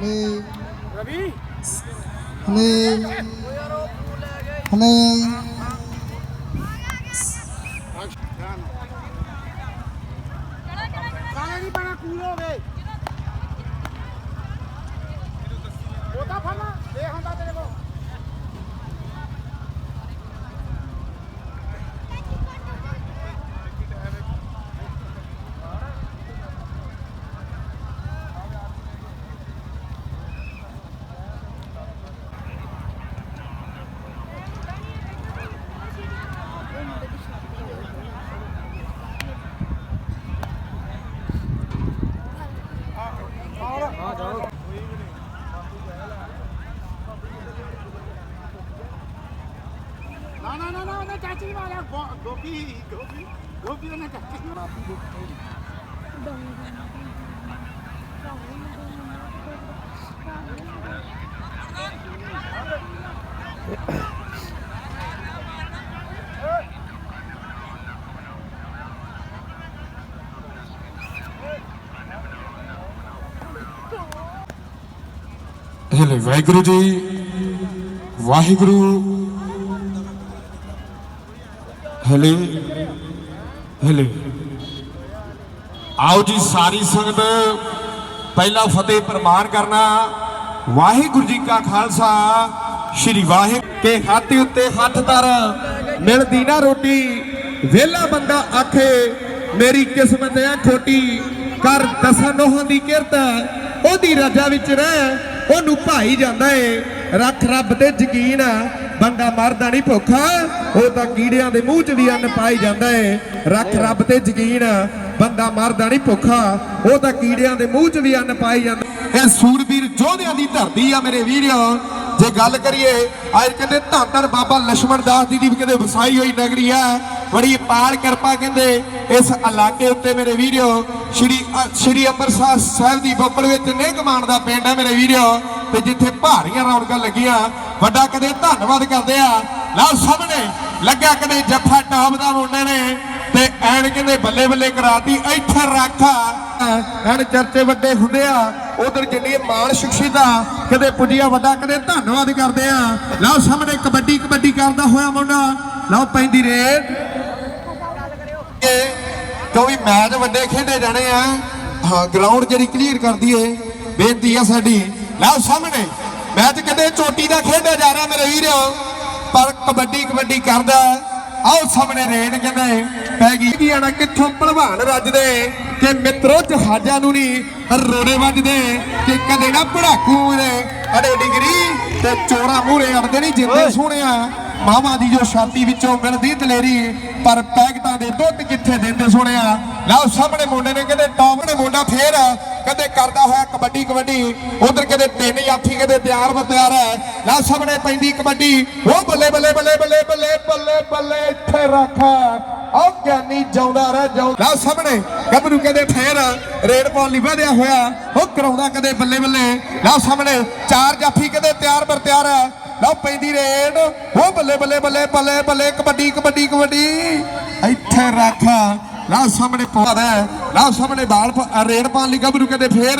ਹਲੇ ਰਵੀ? ਹਲੇ ਹਲੇ ਕਾਲੇ ਨਹੀਂ ਪੈਣਾ ਕੂਲ ਹੋ ਗਏ। ਉਹਦਾ ਫੜਨਾ ਇਹ ਹੁੰਦਾ ਤੇਰੇ ਕੋਲ ਨਾ ਨਾ ਨਾ ਨਾ ਉਹਨੇ ਚਾਚੀ ਨੂੰ ਮਾਰਿਆ ਗੋ- ਗੋਪੀ ਗੋਪੀ ਗੋਪੀ ਉਹਨੇ ਚਾਚੀ ਨੂੰ ਹਲੇ ਵਾਹਿਗੁਰੂ ਜੀ, ਵਾਹਿਗੁਰੂ। ਹਲੇ ਹਲੇ। ਆਓ ਜੀ ਸਾਰੀ ਸੰਗਤ, ਪਹਿਲਾ ਫਤਿਹ ਪ੍ਰਮਾਨ ਕਰਨਾ। ਵਾਹਿਗੁਰੂ ਜੀ ਕਾ ਖਾਲਸਾ, ਸ੍ਰੀ ਵਾਹਿਗੁਰੂ ਕੇ ਹੱਥ ਉੱਤੇ ਹੱਥ ਧਰ। ਮਿਲਦੀ ਨਾ ਰੋਟੀ, ਵਿਹਲਾ ਬੰਦਾ ਆਖੇ, ਮੇਰੀ ਕਿਸਮਤ ਆ ਖੋਟੀ, ਕਰ ਦਸਾਂ ਨੋਹਾਂ ਦੀ ਕਿਰਤ ਉਹਦੀ ਰਜਾ ਵਿੱਚ ਰਹਿ, ਉਹਨੂੰ ਭਾਈ ਜਾਂਦਾ ਏ। ਰੱਖ ਰੱਬ ਤੇ ਯਕੀਨ ਆ, ਬੰਦਾ ਮਰਦਾ ਨਹੀਂ ਭੁੱਖਾ, ਉਹ ਤਾਂ ਕੀੜਿਆਂ ਦੇ ਮੂੰਹ 'ਚ ਵੀ ਅੰਨ ਪਾਈ ਜਾਂਦਾ ਏ। ਰੱਖ ਰੱਬ ਤੇ ਯਕੀਨ ਬੰਦਾ ਮਰਦਾ ਨਹੀਂ ਭੁੱਖਾ, ਉਹ ਤਾਂ ਕੀੜਿਆਂ ਦੇ ਮੂੰਹ 'ਚ ਵੀ ਅੰਨ ਪਾਈ ਜਾਂਦਾ। ਇਹ ਸੂਰਬੀਰ ਜੋਧਿਆਂ ਦੀ ਧਰਤੀ ਆ ਮੇਰੇ ਵੀਰੋ ਜੇ ਗੱਲ ਕਰੀਏ, ਅੱਜ ਕਹਿੰਦੇ ਧੰਨ ਧੰਨ ਬਾਬਾ ਲక్ష్మణ ਦਾਸ ਜੀ ਦੀ ਵੀ ਕਹਿੰਦੇ ਵਸਾਈ ਹੋਈ ਨਗਰੀ ਆ। ਬੜੀ ਪਾਲ ਕਿਰਪਾ ਕਹਿੰਦੇ ਇਸ ਇਲਾਕੇ ਉੱਤੇ ਮੇਰੇ ਵੀਰੋ, ਸ਼੍ਰੀ ਸ਼੍ਰੀ ਅੰਮ੍ਰਿਤਸਰ ਸਾਹਿਬ ਦੀ ਬੱਬਲ ਵਿੱਚ ਨਿਗਮਾਨ ਦਾ ਪਿੰਡ ਹੈ ਮੇਰੇ ਵੀਰੋ, ਤੇ ਜਿੱਥੇ ਭਾਰੀਆਂ ਰੌਣਕਾਂ ਲੱਗੀਆਂ। ਵੱਡਾ ਕਦੇ ਧੰਨਵਾਦ ਕਰਦੇ ਆ। ਲਓ ਸਾਹਮਣੇ ਲੱਗਿਆ ਕਦੇ ਜੱਫਾ ਟਾਪ ਦਾ ਮੁੰਡੇ ਨੇ, ਤੇ ਐਨ ਕਹਿੰਦੇ ਬੱਲੇ ਬੱਲੇ ਕਰਾਤੀ, ਇੱਥੇ ਰੱਖਾ। ਐਨ ਚਰਚੇ ਵੱਡੇ ਹੁੰਦੇ ਆ, ਉਧਰ ਜਿੰਨੀ ਮਾਣ ਸ਼ਖਸੀਅਤਾਂ ਕਦੇ ਪੁੱਜਿਆ ਵੱਡਾ ਕਦੇ ਧੰਨਵਾਦ ਕਰਦੇ ਆ। ਲਓ ਸਾਹਮਣੇ ਕਬੱਡੀ ਕਬੱਡੀ ਕਰਦਾ ਹੋਇਆ ਮੁੰਡਾ। ਲਓ ਪੈਂਦੀ ਰੇਡ। ਕਿਉਂਕਿ ਮੈਚ ਵੱਡੇ ਖੇਡੇ ਜਾਣੇ ਆ। ਹਾਂ ਗਰਾਊਂਡ ਜਿਹੜੀ ਕਲੀਅਰ ਕਰਦੀ ਏ ਬੇਨਤੀ ਆ ਸਾਡੀ। ਲਓ ਸਾਹਮਣੇ ਮੈਚ ਕਿਤੇ ਚੋਟੀ ਦਾ ਖੇਡਿਆ ਜਾ ਰਿਹਾ ਮੇਰੇ ਵੀਰੋ। ਪਰ ਕਬੱਡੀ ਕਬੱਡੀ ਕਰਦਾ ਆਓ ਸਾਹਮਣੇ ਰੇਡ ਕਹਿੰਦੇ ਪੈ ਗਈ ਵੀ ਆਣਾ ਕਿੱਥੋਂ ਭਲਵਾਨ ਰੱਜਦੇ ਕਿ ਮਿੱਤਰੋ ਜਹਾਜ਼ਾਂ ਨੂੰ ਨਹੀਂ ਰੋੜੇ ਵੱਜਦੇ ਕਿ ਕਦੇ ਨਾ ਪੜਾਕੂ ਨੇ ਅੜੇ ਡਿਗਰੀ ਤੇ ਚੋਰਾ ਮੂਰੇ ਅੜਦੇ ਨਹੀਂ ਜਿੰਦੇ ਸੋਹਣਿਆ ਮਾਵਾ ਦੀ ਜੋ ਛਾਤੀ ਵਿੱਚੋਂ ਮਿਲਦੀ ਦਲੇਰੀ, ਪਰ ਪੈਕਟਾਂ ਦੇ ਦੁੱਧ ਕਿੱਥੇ ਦਿੰਦੇ ਸੋਹਣਿਆ ਲਓ ਸਾਹਮਣੇ ਮੁੰਡੇ ਨੇ ਕਹਿੰਦੇ, ਟੌਪ ਨੇ ਮੁੰਡਾ ਫੇਰ ਕਦੇ ਕਰਦਾ ਹੋਇਆ ਕਬੱਡੀ ਕਬੱਡੀ। ਉਧਰ ਕਦੇ ਤਿੰਨ ਜਾਫੀ ਕਦੇ ਤਿਆਰ ਬ ਹੈ। ਲਓ ਸਾਹਮਣੇ ਪੈਂਦੀ ਕਬੱਡੀ। ਉਹ ਬੱਲੇ ਬੱਲੇ ਬੱਲੇ ਬੱਲੇ ਬੱਲੇ ਬੱਲੇ ਬੱਲੇ, ਇੱਥੇ ਰੱਖ। ਆਹ ਗਿਆਨੀ ਜਾਉਂਦਾ ਰਹਿ, ਜਾਉ। ਲਓ ਸਾਹਮਣੇ ਗੱਭਰੂ ਕਹਿੰਦੇ, ਫੇਰ ਰੇਡ ਪਾਉਣ ਲਈ ਵਧਿਆ ਹੋਇਆ। ਉਹ ਕਰਾਉਂਦਾ ਕਦੇ ਬੱਲੇ ਬੱਲੇ। ਲਓ ਸਾਹਮਣੇ ਚਾਰ ਜਾਫੀ ਕਦੇ ਤਿਆਰ ਬਰ ਤਿਆਰ ਹੈ। ਲਓ ਪੈਂਦੀ ਰੇਡ। ਉਹ ਬੱਲੇ ਬੱਲੇ ਬੱਲੇ ਬੱਲੇ ਬੱਲੇ ਕਬੱਡੀ ਕਬੱਡੀ ਕਬੱਡੀ। ਇੱਥੇ ਰੱਖ। ਲਓ ਸਾਹਮਣੇ ਪਾਦਾ ਲਓ ਸਾਹਮਣੇ ਬਾਲ ਰੇਡ ਪਾਣ ਲਈ ਗੱਭਰੂ ਕਹਿੰਦੇ ਫੇਰ।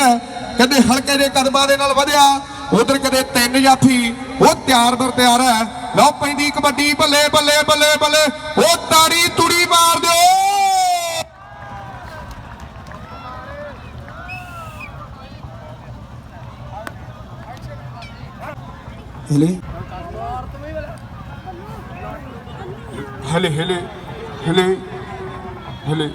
ਕਹਿੰਦੇ ਹਲਕੇ ਦੇ ਕਦਮਾਂ ਦੇ ਨਾਲ ਵਧਿਆ। ਉਧਰ ਕਦੇ ਤਿੰਨ ਜਾਫੀ ਉਹ ਤਿਆਰ ਬਰ ਤਿਆਰ ਹੈ। ਲਓ ਪੈਂਦੀ ਕਬੱਡੀ, ਬੱਲੇ ਬੱਲੇ ਬੱਲੇ ਬੱਲੇ। ਉਹ ਤਾੜੀ ਤੁੜੀ ਮਾਰ ਦਿਓ। ਹਲੇ ਹਲੇ ਹਲੇ ਹਲੇ ਹਲੇ।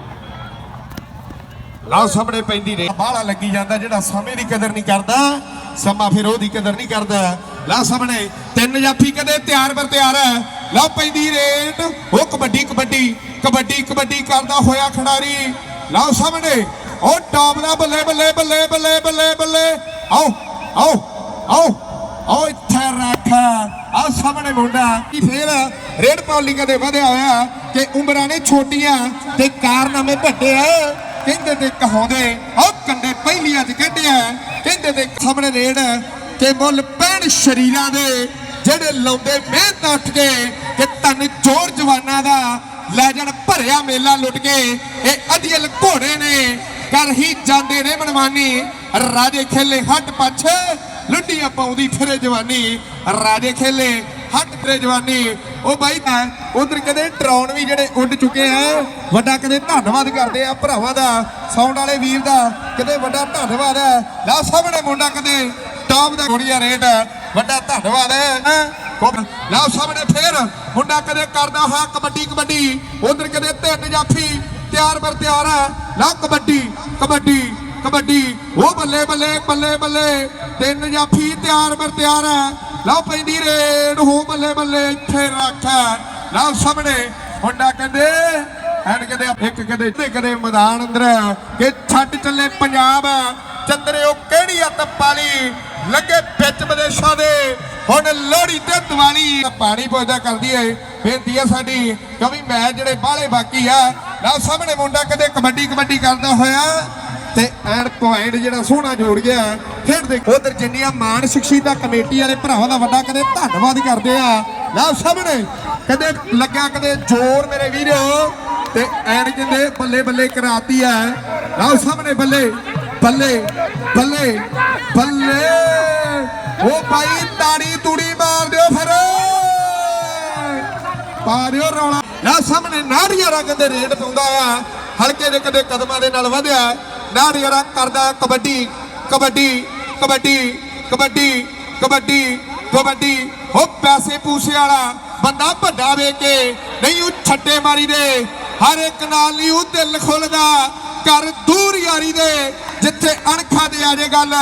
ਲਾ ਸਾਹਮਣੇ ਪੈਂਦੀ ਰੇ ਬਾਹਲਾ ਲੱਗੀ ਜਾਂਦਾ ਜਿਹੜਾ ਸਮੇਂ ਦੀ ਕਦਰ ਨਹੀਂ ਕਰਦਾ, ਸਮਾਂ ਫਿਰ ਉਹਦੀ ਕਦਰ ਨਹੀਂ ਕਰਦਾ। ਲਾ ਸਾਹਮਣੇ ਤਿੰਨ ਜਾਫੀ ਕਦੇ ਤਿਆਰ ਬਰ ਤਿਆਰ ਹੈ। ਲਾ ਪੈਂਦੀ ਰੇਟ। ਉਹ ਕਬੱਡੀ ਕਬੱਡੀ ਕਬੱਡੀ ਕਬੱਡੀ ਕਰਦਾ ਹੋਇਆ ਖਿਡਾਰੀ। ਲਾ ਸਾਹਮਣੇ। ਉਹ ਟਾਪ ਦਾ ਬੱਲੇ ਬੱਲੇ ਬੱਲੇ ਬੱਲੇ ਬੱਲੇ ਬੱਲੇ। ਆਓ ਆਓ ਆਓ। ਆਓ ਇੱਥੇ ਰੱਖ ਆ ਸਾਹਮਣੇ ਮੁੰਡਾ ਕੀ ਫੇਰ ਰੇਡ ਪੌਲਿੰਗ ਦੇ ਵਧਿਆ ਹੋਇਆ ਕਿ ਉਮਰਾਂ ਨੇ ਛੋਟੀਆਂ ਤੇ ਕਾਰਨਾਮੇ ਵੱਡੇ ਆ। ਕਹਿੰਦੇ ਤੇ ਕਹਾਉਂਦੇ ਉਹ ਕੰਡੇ ਪਹਿਲੀਆਂ ਚ ਕੱਢਿਆ। ਕਹਿੰਦੇ ਤੇ ਸਾਹਮਣੇ ਰੇਡ ਕਿ ਮੁੱਲ ਪੈਣ ਸ਼ਰੀਰਾਂ ਦੇ ਜਿਹੜੇ ਲਾਉਂਦੇ ਮਿਹਨਤ ਉੱਠ ਕੇ ਕਿ ਤਨ ਜੋਰ ਜਵਾਨਾਂ ਦਾ ਲੈ ਜਾਣ ਭਰਿਆ ਮੇਲਾ ਲੁੱਟ ਕੇ। ਇਹ ਅਧੀਲ ਘੋੜੇ ਨੇ ਕਰ ਹੀ ਜਾਂਦੇ ਨੇ ਮਨਮਾਨੀ। ਰਾਜੇ ਖੇਲੇ ਹੱਟ ਪੱਛ। ਲੁੱਡੀਆਂ ਪਾਉਂਦੀ ਫਿਰੇ ਜਵਾਨੀ, ਰਾਜੇ ਖੇਲੇ, ਹੱਟ ਫਿਰੇ ਜਵਾਨੀ। ਉਹ ਬਾਈ ਤਾਂ ਉਧਰ ਕਦੇ ਡਰਾਉਣ ਵੀ ਜਿਹੜੇ ਉੱਡ ਚੁੱਕੇ ਆ, ਵੱਡਾ ਕਦੇ ਧੰਨਵਾਦ ਕਰਦੇ ਆ ਭਰਾਵਾਂ ਦਾ ਸਾਊਂਡ ਵਾਲੇ ਵੀਰ ਦਾ, ਕਦੇ ਵੱਡਾ ਧੰਨਵਾਦ ਹੈ। ਲਾ ਸਾਹਮਣੇ ਮੁੰਡਾ ਕਦੇ ਟਾਪ ਦਾ ਗੁੜੀਆ ਰੇਟ ਵੱਡਾ ਧੰਨਵਾਦ ਹੈ ਲਾ ਸਾਹਮਣੇ ਫੇਰ ਮੁੰਡਾ ਕਦੇ ਕਰਦਾ ਹਾਂ ਕਬੱਡੀ ਕਬੱਡੀ। ਉਧਰ ਕਦੇ ਤਿੰਨ ਜਾਫੀ, ਤਿਆਰ ਬਰ ਤਿਆਰ ਹੈ। ਲਾ ਕਬੱਡੀ ਕਬੱਡੀ। ਕਬੱਡੀ। ਉਹ ਬੱਲੇ ਬੱਲੇ ਬੱਲੇ ਬੱਲੇ। ਤਿੰਨ ਜਾਫੀ ਤਿਆਰ ਬਰ ਤਿਆਰ ਹੈ। ਲਓ ਪੈਂਦੀ ਰੇਡ। ਹੋ ਬੱਲੇ ਬੱਲੇ, ਇੱਥੇ ਰੱਖ ਲਓ ਸਾਹਮਣੇ। ਮੁੰਡਾ ਕਹਿੰਦੇ, ਐਨ ਕਹਿੰਦੇ, ਇੱਕ ਕਦੇ ਤੇ ਕਦੇ ਮੈਦਾਨ ਅੰਦਰ ਕਿ ਛੱਡ ਚੱਲੇ ਪੰਜਾਬ। ਚੰਦਰੇ ਉਹ ਕਿਹੜੀ ਅੱਤ ਪਾਲੀ ਲੱਗੇ ਵਿੱਚ ਵਿਦੇਸ਼ਾਂ ਦੇ। ਹੁਣ ਲੋਹੜੀ ਤੇ ਦੀਵਾਲੀ। ਪਾਣੀ ਪੁੱਜਦਾ ਕਰਦੀ ਏ, ਬੇਨਤੀ ਆ ਸਾਡੀ ਕਿਉਂਕਿ ਮੈਚ ਜਿਹੜੇ ਬਾਹਲੇ ਬਾਕੀ ਆ। ਲਓ ਸਾਹਮਣੇ ਮੁੰਡਾ ਕਦੇ ਕਬੱਡੀ ਕਬੱਡੀ ਕਰਦਾ ਹੋਇਆ। ਤੇ ਐਨ ਪੁਆਇੰਟ ਜਿਹੜਾ ਸੋਹਣਾ ਜੋੜ ਗਿਆ। ਖੇਡ ਦੇ ਉਧਰ ਜਿੰਨੀਆਂ ਮਾਨ ਸ਼ਖਸੀਅਤਾਂ ਕਮੇਟੀ ਵਾਲੇ ਭਰਾਵਾਂ ਦਾ ਵੱਡਾ ਕਦੇ ਧੰਨਵਾਦ ਕਰਦੇ ਆ। ਲਓ ਸਾਹਮਣੇ, ਕਦੇ ਲੱਗਿਆ ਕਦੇ ਜ਼ੋਰ ਮੇਰੇ ਵੀਰੋ। ਤੇ ਐਨ ਕਹਿੰਦੇ ਬੱਲੇ ਬੱਲੇ ਕਰਾਤੀ ਆ ਲਓ ਸਾਹਮਣੇ ਬੱਲੇ ਬੱਲੇ ਬੱਲੇ ਬੱਲੇ। ਉਹ ਭਾਈ ਤਾੜੀ ਤੂੜੀ ਮਾਰ ਦਿਓ ਫਿਰ। ਪਾ ਦਿਓ ਰੌਲਾ। ਨਾ ਸਾਹਮਣੇ ਨਾ ਰੰਗ ਦੇ ਰੇਡ ਪਾਉਂਦਾ ਆ। ਹਲਕੇ ਦੇ ਕਦੇ ਕਦਮਾਂ ਦੇ ਨਾਲ ਵਧਿਆ। ਨਾੜੀਆਰਾ ਕਰਦਾ ਕਬੱਡੀ ਕਬੱਡੀ ਕਬੱਡੀ ਕਬੱਡੀ ਕਬੱਡੀ ਕਬੱਡੀ। ਉਹ ਪੈਸੇ ਪੂਸੇ ਵਾਲਾ ਬੰਦਾ ਵੱਡਾ ਵੇ ਕੇ ਨਹੀਂ ਉਹ ਛੱਟੇ ਮਾਰੀ ਦੇ। ਹਰ ਇੱਕ ਨਾਲ ਨਹੀਂ ਉਹ ਦਿਲ ਖੁੱਲਦਾ ਕਰ ਦੂਰ ਯਾਰੀ ਦੇ। ਜਿੱਥੇ ਅਣਖਾਂ ਦੇ ਆ ਜੇ ਗੱਲ,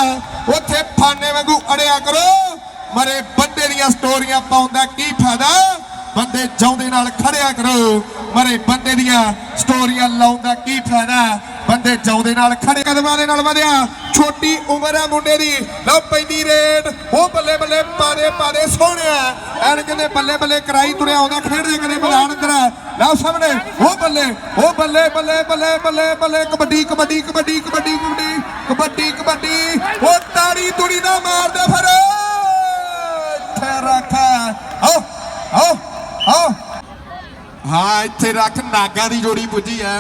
ਉੱਥੇ ਫਾਨੇ ਵਾਂਗੂ ਅੜਿਆ ਕਰੋ। ਮਰੇ ਬੰਦੇ ਦੀਆਂ ਸਟੋਰੀਆਂ ਪਾਉਣ ਦਾ ਕੀ ਫਾਇਦਾ? ਬੰਦੇ ਜਾਉਂਦੇ ਨਾਲ ਖੜਿਆ ਕਰੋ। ਮਰੇ ਬੰਦੇ ਦੀਆਂ ਸਟੋਰੀਆਂ ਲਾਉਣ ਦਾ ਕੀ ਫਾਇਦਾ? ਬੰਦੇ ਜਾਉਂਦੇ ਨਾਲ ਖੜੇ, ਕਦਮਾਂ ਦੇ ਨਾਲ ਵਧਿਆ। ਛੋਟੀ ਉਮਰ ਹੈ ਮੁੰਡੇ ਦੀ। ਲਓ ਪੈਂਦੀ ਰੇਡ। ਉਹ ਬੱਲੇ ਬੱਲੇ ਪਾਦੇ ਪਾਦੇ ਸੋਹਣਿਆ। ਐਨ ਕਹਿੰਦੇ ਬੱਲੇ ਬੱਲੇ ਕਰਾਈ ਤੁਰਿਆ ਆਉਂਦਾ, ਖੇਡਦੇ ਕਦੇ ਮੈਦਾਨ ਅੰਦਰ ਲਓ ਸਾਹਮਣੇ, ਉਹ ਬੱਲੇ ਉਹ ਬੱਲੇ ਬੱਲੇ ਬੱਲੇ ਬੱਲੇ ਬੱਲੇ, ਕਬੱਡੀ ਕਬੱਡੀ ਕਬੱਡੀ ਕਬੱਡੀ ਕਬੱਡੀ ਕਬੱਡੀ ਕਬੱਡੀ। ਉਹ ਤਾੜੀ ਤੁੜੀ ਦਾ ਮਾਰਦੇ ਫਿਰ। ਇੱਥੇ ਰੱਖ। ਆਓ ਆਓ ਆਓ। ਹਾਂ, ਇੱਥੇ ਰੱਖ। ਨਾਗਾਂ ਦੀ ਜੋੜੀ ਪੁੱਜੀ ਐ।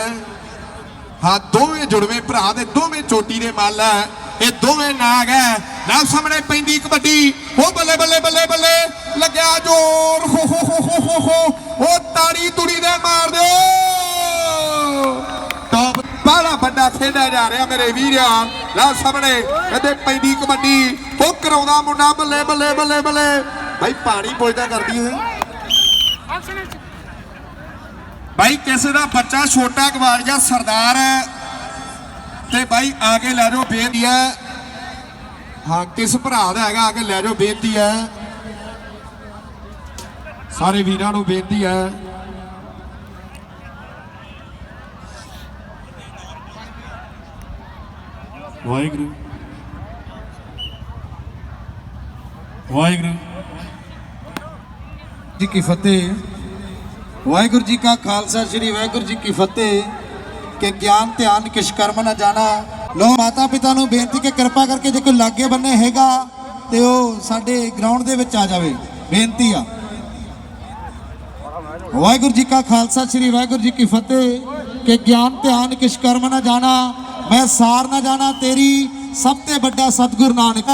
ਹਾਂ, ਦੋਵੇਂ ਜੁੜਵੇਂ ਭਰਾ ਦੇ ਦੋਵੇਂ ਚੋਟੀ ਦੇ ਮੱਲ ਐ ਇਹ ਦੋਵੇਂ ਨਾਗ ਐ ਨਾ ਸਾਹਮਣੇ ਪੈਂਦੀ ਕਬੱਡੀ ਉਹ ਬੱਲੇ ਬੱਲੇ ਬੱਲੇ ਬੱਲੇ। ਲੱਗਿਆ ਜੋਰ। ਹੋ ਹੋ ਹੋ ਹੋ ਹੋ ਉਹ ਤਾੜੀ ਤੁੜੀ ਦੇ ਮਾਰ ਦਿਓ। ਟੌਪ ਬੜਾ ਵੱਡਾ ਖੇਡਿਆ ਜਾ ਰਿਹਾ ਮੇਰੇ ਵੀਰਿਆ। ਨਾ ਸਾਹਮਣੇ ਕਹਿੰਦੇ ਪੈਂਦੀ ਕਬੱਡੀ ਉਹ ਕਰਾਉਂਦਾ ਮੁੰਡਾ ਬੱਲੇ ਬੱਲੇ ਬੱਲੇ ਬੱਲੇ। ਭਾਈ ਪਾਣੀ ਪੁੱਜਦਾ ਕਰਦੀ ਹੋਏ ਭਾਈ ਕਿਸੇ ਦਾ ਬੱਚਾ ਛੋਟਾ ਗਵਾਲੀਆ ਸਰਦਾਰ ਹੈ, ਤੇ ਭਾਈ ਆ ਕੇ ਲੈ ਜਾਓ, ਬੇਨਤੀ ਹੈ। ਹਾਂ, ਕਿਸ ਭਰਾ ਦਾ ਹੈਗਾ ਆ ਕੇ ਲੈ ਜਾਓ, ਬੇਨਤੀ ਹੈ। ਸਾਰੇ ਵੀਰਾਂ ਨੂੰ ਬੇਨਤੀ ਹੈ। ਵਾਹਿਗੁਰੂ। ਵਾਹਿਗੁਰੂ। ਜੀ ਕੀ ਫਤਿਹ। ਵਾਹਿਗੁਰੂ ਜੀ ਕਾ ਖਾਲਸਾ, ਸ੍ਰੀ ਵਾਹਿਗੁਰੂ ਜੀ ਕੀ ਫਤਿਹ। ਕਿ ਗਿਆਨ, ਧਿਆਨ ਕਿਛ ਕਰਮ ਨਾ ਜਾਣਾ। ਲੋ ਮਾਤਾ ਪਿਤਾ ਨੂੰ ਬੇਨਤੀ ਕਿ ਕਿਰਪਾ ਕਰਕੇ ਜੇ ਕੋਈ ਲਾਗੇ ਬੰਨੇ ਹੈਗਾ, ਤੇ ਉਹ ਸਾਡੇ ਗਰਾਊਂਡ ਦੇ ਵਿੱਚ ਆ ਜਾਵੇ। ਬੇਨਤੀ ਆ। ਵਾਹਿਗੁਰੂ ਜੀ ਕਾ ਖਾਲਸਾ, ਸ੍ਰੀ ਵਾਹਿਗੁਰੂ ਜੀ ਕੀ ਫਤਿਹ। ਕਿ ਗਿਆਨ, ਧਿਆਨ ਕਿਛ ਕਰਮ ਨਾ ਜਾਣਾ। ਮੈਂ ਸਾਰ ਨਾ ਜਾਣਾ, ਤੇਰੀ ਸਭ ਤੋਂ ਵੱਡਾ ਸਤਿਗੁਰ ਨਾਨਕ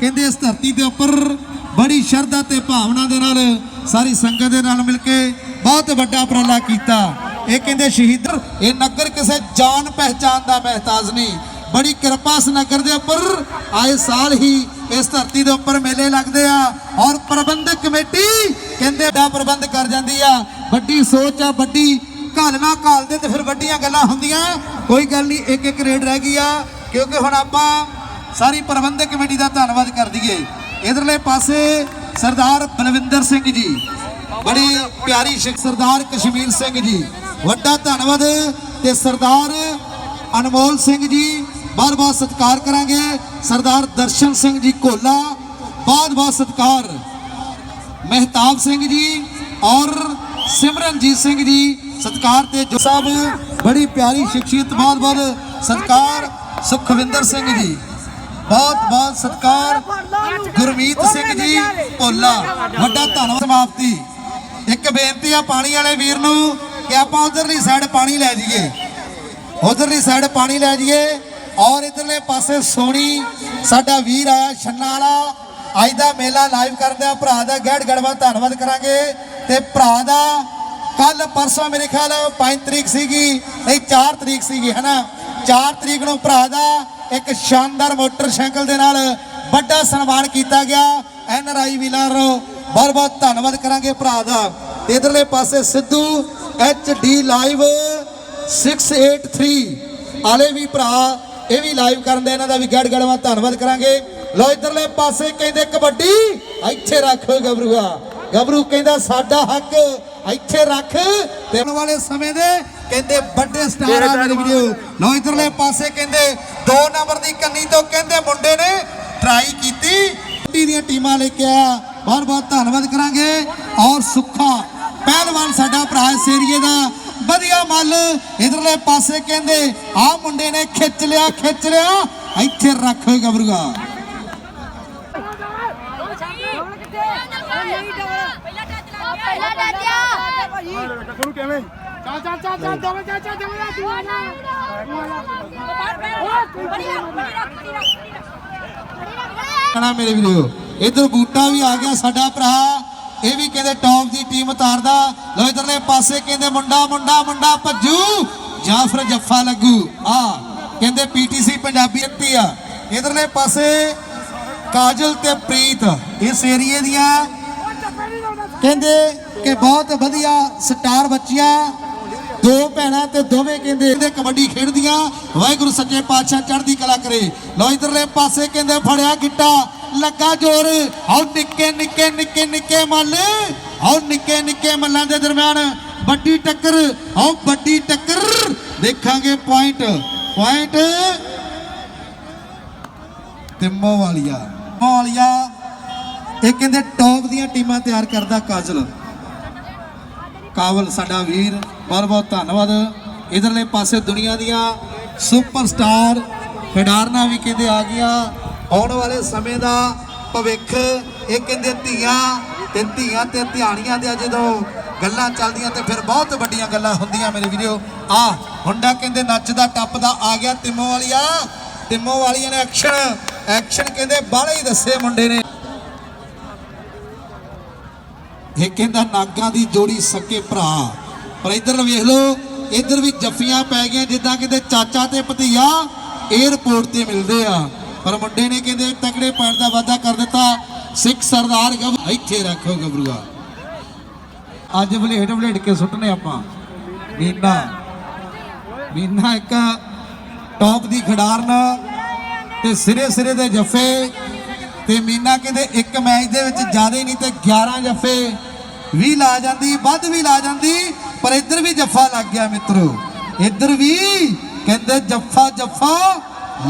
ਕਹਿੰਦੇ ਇਸ ਧਰਤੀ ਦੇ ਉੱਪਰ ਬੜੀ ਸ਼ਰਧਾ ਤੇ ਭਾਵਨਾ ਦੇ ਨਾਲ ਸਾਰੀ ਸੰਗਤ ਦੇ ਨਾਲ ਮਿਲ ਕੇ ਬਹੁਤ ਵੱਡਾ ਉਪਰਾਲਾ ਕੀਤਾ। ਇਹ ਕਹਿੰਦੇ ਸ਼ਹੀਦ, ਇਹ ਨਗਰ ਕਿਸੇ ਜਾਣ ਪਹਿਚਾਨ ਦਾ ਮਹਿਤਾਜ ਨਹੀਂ। ਬੜੀ ਕਿਰਪਾ ਇਸ ਨਗਰ ਦੇ ਉੱਪਰ। ਆਏ ਸਾਲ ਹੀ ਇਸ ਧਰਤੀ ਦੇ ਉੱਪਰ ਮੇਲੇ ਲੱਗਦੇ ਆ ਔਰ ਪ੍ਰਬੰਧਕ ਕਮੇਟੀ ਕਹਿੰਦੇ ਵੱਡਾ ਪ੍ਰਬੰਧ ਕਰ ਜਾਂਦੀ ਆ। ਵੱਡੀ ਸੋਚ ਆ, ਵੱਡੀ ਘਾਲਣਾ ਘਾਲਦੇ ਤੇ ਫਿਰ ਵੱਡੀਆਂ ਗੱਲਾਂ ਹੁੰਦੀਆਂ। ਕੋਈ ਗੱਲ ਨਹੀਂ, ਇੱਕ ਇੱਕ ਰੇਡ ਰਹਿ ਗਈ ਆ। ਕਿਉਂਕਿ ਹੁਣ ਆਪਾਂ ਸਾਰੀ ਪ੍ਰਬੰਧਕ ਕਮੇਟੀ ਦਾ ਧੰਨਵਾਦ ਕਰ ਦਈਏ। ਇਧਰਲੇ ਪਾਸੇ ਸਰਦਾਰ ਬਲਵਿੰਦਰ ਸਿੰਘ ਜੀ। ਬੜੀ ਪਿਆਰੀ ਸ਼ਖ ਸਰਦਾਰ ਕਸ਼ਮੀਰ ਸਿੰਘ ਜੀ। ਵੱਡਾ ਧੰਨਵਾਦ ਤੇ ਸਰਦਾਰ ਅਨਮੋਲ ਸਿੰਘ ਜੀ। ਬਹੁਤ ਬਹੁਤ ਸਤਿਕਾਰ ਕਰਾਂਗੇ। ਸਰਦਾਰ ਦਰਸ਼ਨ ਸਿੰਘ ਜੀ ਕੋਲਾ ਬਹੁਤ ਬਹੁਤ ਸਤਿਕਾਰ। ਮਹਿਤਾਬ ਸਿੰਘ ਜੀ ਔਰ ਸਿਮਰਨਜੀਤ ਸਿੰਘ ਜੀ ਸਤਿਕਾਰ ਤੇ ਜੋ ਸਾਹਿਬ ਬੜੀ ਪਿਆਰੀ ਸ਼ਖਸੀਅਤ ਬਹੁਤ ਬਹੁਤ ਸਤਿਕਾਰ ਸੁਖਵਿੰਦਰ ਸਿੰਘ ਜੀ। ਬਹੁਤ ਬਹੁਤ ਸਤਿਕਾਰ ਗੁਰਮੀਤ ਸਿੰਘ ਜੀ ਭੋਲਾ ਵੱਡਾ ਧੰਨਵਾਦ ਸਮਾਪਤੀ। ਇੱਕ ਬੇਨਤੀ ਆ ਪਾਣੀ ਵਾਲੇ ਵੀਰ ਨੂੰ ਕਿ ਆਪਾਂ ਉਧਰਲੀ ਸਾਈਡ ਪਾਣੀ ਲੈ ਜਾਈਏ। ਉਧਰਲੀ ਸਾਈਡ ਪਾਣੀ ਲੈ ਜਾਈਏ ਔਰ ਇਧਰਲੇ ਪਾਸੇ ਸੋਣੀ ਸਾਡਾ ਵੀਰ ਆਇਆ ਛੰਨਾ ਅੱਜ ਦਾ ਮੇਲਾ ਲਾਈਵ ਕਰਦੇ ਆ। ਭਰਾ ਦਾ ਗੜ ਗੜਵਾ ਧੰਨਵਾਦ ਕਰਾਂਗੇ। ਤੇ ਭਰਾ ਦਾ ਕੱਲ ਪਰਸੋਂ ਮੇਰੇ ਖਿਆਲ 5 ਤਰੀਕ ਸੀਗੀ, ਨਹੀਂ 4 ਤਰੀਕ ਸੀਗੀ, ਹਨਾ? 4 ਤਰੀਕ ਨੂੰ ਭਰਾ ਦਾ ਇੱਕ ਸ਼ਾਨਦਾਰ ਮੋਟਰਸਾਈਕਲ ਦੇ ਨਾਲ ਵੱਡਾ ਸਨਮਾਨ ਕੀਤਾ ਗਿਆ। ਐਨ ਆਰ ਆਈ ਵੀਲਰ ਬਹੁਤ ਬਹੁਤ ਧੰਨਵਾਦ ਕਰਾਂਗੇ ਭਰਾ ਦਾ। ਇਧਰਲੇ ਪਾਸੇ ਸਿੱਧੂ ਐਚ ਡੀ ਲਾਈਵ 683 ਆਲੇ ਵੀ ਭਰਾ ਇਹ ਵੀ ਲਾਈਵ ਕਰਨ ਦੇ ਇਹਨਾਂ ਦਾ ਵੀ ਗੜ ਗੜਵਾ ਧੰਨਵਾਦ ਕਰਾਂਗੇ। ਲੋ ਇਧਰਲੇ ਪਾਸੇ ਕਹਿੰਦੇ ਕਬੱਡੀ ਇੱਥੇ ਰੱਖ ਗੱਭਰੂਆ। ਗੱਭਰੂ ਕਹਿੰਦਾ ਸਾਡਾ ਹੱਕ ਇੱਥੇ ਰੱਖ। ਤੇ ਆਉਣ ਵਾਲੇ ਸਮੇਂ ਦੇ ਕਹਿੰਦੇ ਵੱਡੇ ਸਟਾਰ ਆ ਮੇਰੇ ਵੀਡੀਓ। ਲੋ ਇਧਰਲੇ ਪਾਸੇ ਕਹਿੰਦੇ 2 ਨੰਬਰ ਦੀ ਕੰਨੀ ਤੋਂ ਕਹਿੰਦੇ ਮੁੰਡੇ ਨੇ ਟਰਾਈ ਕੀਤੀ। ਦੀਆਂ ਟੀਮਾਂ ਲੈ ਕੇ ਆਇਆ। ਬਹੁਤ ਬਹੁਤ ਧੰਨਵਾਦ ਕਰਾਂਗੇ। ਔਰ ਸੁੱਖਾ ਪਹਿਲਵਾਨ ਸਾਡਾ ਭਰਾ ਇਸ ਏਰੀਏ ਦਾ। ਵਧੀਆ ਮੱਲ ਇਧਰਲੇ ਪਾਸੇ ਕਹਿੰਦੇ, ਆ ਮੁੰਡੇ ਨੇ ਖਿੱਚ ਲਿਆ ਖਿੱਚ ਲਿਆ। ਇੱਥੇ ਰੱਖ ਗੱਭਰੂਆ ਪਹਿਲਾਂ ਡਾਜਿਆ ਸ਼ੁਰੂ ਕਿਵੇਂ ਚੱਲ ਚੱਲ ਚੱਲ ਚੱਲ ਦੋਵੇਂ ਚੱਲ ਚੱਲ ਦੋਵੇਂ ਚੱਲ ਤੂੰ ਆਣਾ ਮੇਰੇ ਵੀਰੋ। ਇਧਰ ਬੂਟਾ ਵੀ ਆ ਗਿਆ ਸਾਡਾ ਭਰਾ। ਇਹ ਵੀ ਕਹਿੰਦੇ ਟੌਪ ਦੀ ਟੀਮ ਉਤਾਰਦਾ। ਲੋ ਇਧਰਲੇ ਪਾਸੇ ਕਹਿੰਦੇ ਮੁੰਡਾ ਮੁੰਡਾ ਮੁੰਡਾ ਭੱਜੂ। ਜਾਂ ਫਿਰ ਜੱਫਾ ਲੱਗੂ। ਆ, ਕਹਿੰਦੇ ਪੀਟੀਸੀ ਪੰਜਾਬੀ ਅੱਤੀ ਆ। ਇਧਰਲੇ ਪਾਸੇ ਕਾਜਲ ਤੇ ਪ੍ਰੀਤ ਇਸ ਏਰੀਏ ਦੀਆਂ। ਕਹਿੰਦੇ ਕਿ ਬਹੁਤ ਵਧੀਆ ਸਟਾਰ ਬੱਚੀਆਂ। ਦੋ ਭੈਣਾਂ ਤੇ ਦੋਵੇਂ ਕਹਿੰਦੇ ਇਹਦੇ ਕਬੱਡੀ ਖੇਡਦੀਆਂ। ਵਾਹਿਗੁਰੂ ਸੱਚੇ ਪਾਤਸ਼ਾਹ ਚੜ੍ਹਦੀ ਕਲਾ ਕਰੇ। ਲੋ ਇਧਰਲੇ ਪਾਸੇ ਕਹਿੰਦੇ ਫੜਿਆ ਗਿੱਟਾ। ਲੱਗਾ ਜੋਰ। ਆਓ ਨਿੱਕੇ ਨਿੱਕੇ ਨਿੱਕੇ ਨਿੱਕੇ ਮੱਲ। ਆਓ ਨਿੱਕੇ ਨਿੱਕੇ ਮੱਲਾਂ ਦੇ ਦਰਮਿਆਨ ਵੱਡੀ ਟੱਕਰ। ਆਓ ਵੱਡੀ ਟੱਕਰ। ਦੇਖਾਂਗੇ ਪੁਆਇੰਟ ਪੁਆਇੰਟ ਤਿੰਮੋ ਵਾਲੀਆ ਤਿੰਮੋ ਵਾਲੀਆ ਇਹ ਕਹਿੰਦੇ ਟੌਪ ਦੀਆਂ ਟੀਮਾਂ ਤਿਆਰ ਕਰਦਾ ਕਾਜਲ। ਕਾਬਲ ਸਾਡਾ ਵੀਰ, ਬਹੁਤ ਬਹੁਤ ਧੰਨਵਾਦ। ਇਧਰਲੇ ਪਾਸੇ ਦੁਨੀਆ ਦੀਆਂ ਸੁਪਰਸਟਾਰ ਖਿਡਾਰਨਾਂ ਵੀ ਕਹਿੰਦੇ ਆ ਗਿਆ ਆਉਣ ਵਾਲੇ ਸਮੇਂ ਦਾ ਭਵਿੱਖ, ਇਹ ਕਹਿੰਦੇ ਧੀਆਂ ਤੇ ਧੀਆਂ ਤੇ ਧਿਆਣੀਆਂ ਦੇ ਜਦੋਂ ਗੱਲਾਂ ਚੱਲਦੀਆਂ ਤੇ ਫਿਰ ਬਹੁਤ ਵੱਡੀਆਂ ਗੱਲਾਂ ਹੁੰਦੀਆਂ ਮੇਰੇ ਵੀਡੀਓ ਆ, ਮੁੰਡਾ ਕਹਿੰਦੇ ਨੱਚਦਾ, ਟੱਪਦਾ, ਆ ਗਿਆ ਤਿੰਮੋ ਵਾਲੀਆ। ਤਿੰਮੋ ਵਾਲੀਆਂ ਨੇ ਐਕਸ਼ਨ ਐਕਸ਼ਨ ਕਹਿੰਦੇ ਬਾਹਲੇ ਹੀ ਦੱਸੇ ਮੁੰਡੇ ਨੇ। ਇਹ ਕਹਿੰਦਾ ਨਾਗਾਂ ਦੀ ਜੋੜੀ ਸਕੇ ਭਰਾ। ਪਰ ਇੱਧਰ ਵੇਖ ਲਓ, ਇੱਧਰ ਵੀ ਜੱਫੀਆਂ ਪੈ ਗਈਆਂ, ਜਿੱਦਾਂ ਕਿਤੇ ਚਾਚਾ ਤੇ ਭਤੀਆ 에어ਪੋਰਟ ਤੇ ਮਿਲਦੇ ਆ। ਪਰ ਮੁੰਡੇ ਨੇ ਕਹਿੰਦੇ, ਤਕੜੇ ਪੈਣ ਦਾ ਵਾਅਦਾ ਕਰ ਦਿੱਤਾ। ਸਿੱਖ ਸਰਦਾਰ ਗਬ ਇੱਥੇ ਰੱਖੋ ਗਬਰੂਆ। ਅੱਜ ਬਲੇਟ ਬਲੇਟ ਕੇ ਸੁੱਟਨੇ ਆਪਾਂ। ਮੀਨਾ। ਮੀਨਾ ਇੱਕ ਟੌਪ ਦੀ ਖਿਡਾਰਨ ਤੇ ਸਿਰੇ ਸਿਰੇ ਦੇ ਜੱਫੇ। ਤੇ ਮੀਨਾ ਕਹਿੰਦੇ ਇੱਕ ਮੈਚ ਦੇ ਵਿੱਚ ਜ਼ਿਆਦਾ ਨਹੀਂ ਤੇ 11 ਜੱਫੇ ਵੀ ਲਾ ਜਾਂਦੀ, ਵੱਧ ਵੀ ਲਾ ਜਾਂਦੀ, ਪਰ ਇੱਧਰ ਵੀ ਜੱਫਾ ਲੱਗ ਗਿਆ ਮਿੱਤਰੋ। ਇੱਧਰ ਵੀ ਕਹਿੰਦੇ ਜੱਫਾ ਜੱਫਾ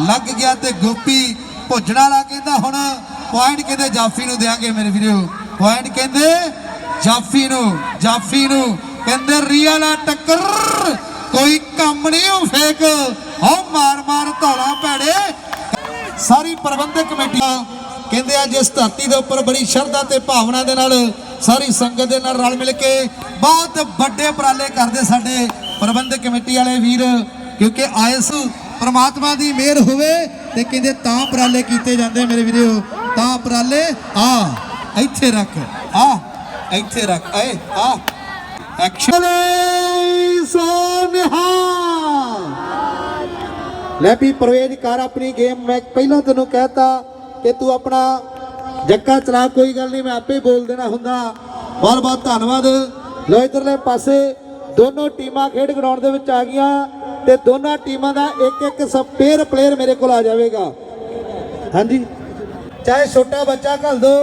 ਲੱਗ ਗਿਆ ਤੇ ਗੋਪੀ ਭੁੱਜਣ ਵਾਲਾ ਕਹਿੰਦਾ, ਹੁਣ ਪੁਆਇੰਟ ਕਹਿੰਦੇ ਜਾਫੀ ਨੂੰ ਦੇਾਂਗੇ ਮੇਰੇ ਵੀਰੋ। ਪੁਆਇੰਟ ਕਹਿੰਦੇ ਜਾਫੀ ਨੂੰ ਜਾਫੀ ਨੂੰ ਕਹਿੰਦੇ ਰੀਆ ਆ ਟੱਕਰ, ਕੋਈ ਕੰਮ ਨਹੀਂ ਉਹ ਫੇਕ। ਹੋ ਮਾਰ ਮਾਰ ਧੌਲਾ ਭੈੜੇ। ਸਾਰੀ ਪ੍ਰਬੰਧਕ ਕਮੇਟੀ ਕਹਿੰਦੇ ਅੱਜ ਇਸ ਧਰਤੀ ਦੇ ਉੱਪਰ ਬੜੀ ਸ਼ਰਧਾ ਤੇ ਭਾਵਨਾ ਦੇ ਨਾਲ ਸਾਰੀ ਸੰਗਤ ਦੇ ਨਾਲ ਰਲ ਮਿਲ ਕੇ ਬਹੁਤ ਵੱਡੇ ਉਪਰਾਲੇ ਕਰਦੇ ਸਾਡੇ ਪ੍ਰਬੰਧਕ ਕਮੇਟੀ ਵਾਲੇ ਵੀਰ ਕਿਉਂਕਿ ਆਇਸ ਪ੍ਰਮਾਤਮਾ ਦੀ ਮਿਹਰ ਹੋਵੇ ਤੇ ਕਹਿੰਦੇ ਤਾਂ ਉਪਰਾਲੇ ਕੀਤੇ ਜਾਂਦੇ ਮੇਰੇ ਵੀਰੋ ਤਾਂ ਉਪਰਾਲੇ ਆ ਇੱਥੇ ਰੱਖ ਆ ਇੱਥੇ ਰੱਖ ਏ ਆ। ਐਕਸ਼ਨ ਸੋਨਿਹਾ। ਲੈ ਵੀ ਪ੍ਰਵੇਜ ਕਰ ਆਪਣੀ ਗੇਮ ਮੈਂ ਪਹਿਲਾਂ ਤੈਨੂੰ ਕਹਿਤਾ ਕਿ ਤੂੰ ਆਪਣਾ ਜੱਕਾ ਚਲਾ ਕੋਈ ਗੱਲ ਨਹੀਂ, ਮੈਂ ਆਪੇ ਬੋਲ ਦੇਣਾ ਹੁੰਦਾ। ਬਹੁਤ ਬਹੁਤ ਧੰਨਵਾਦ। ਲੋ ਇਧਰਲੇ ਪਾਸੇ ਦੋਨੋਂ ਟੀਮਾਂ ਖੇਡ ਗਰਾਊਂਡ ਦੇ ਵਿੱਚ ਆ ਗਈਆਂ ਤੇ ਦੋਨਾਂ ਟੀਮਾਂ ਦਾ ਇੱਕ ਇੱਕ ਸਪੇਅਰ ਪਲੇਅਰ ਮੇਰੇ ਕੋਲ ਆ ਜਾਵੇਗਾ। ਹਾਂਜੀ। ਚਾਹੇ ਛੋਟਾ ਬੱਚਾ ਘੱਲ ਦੋ,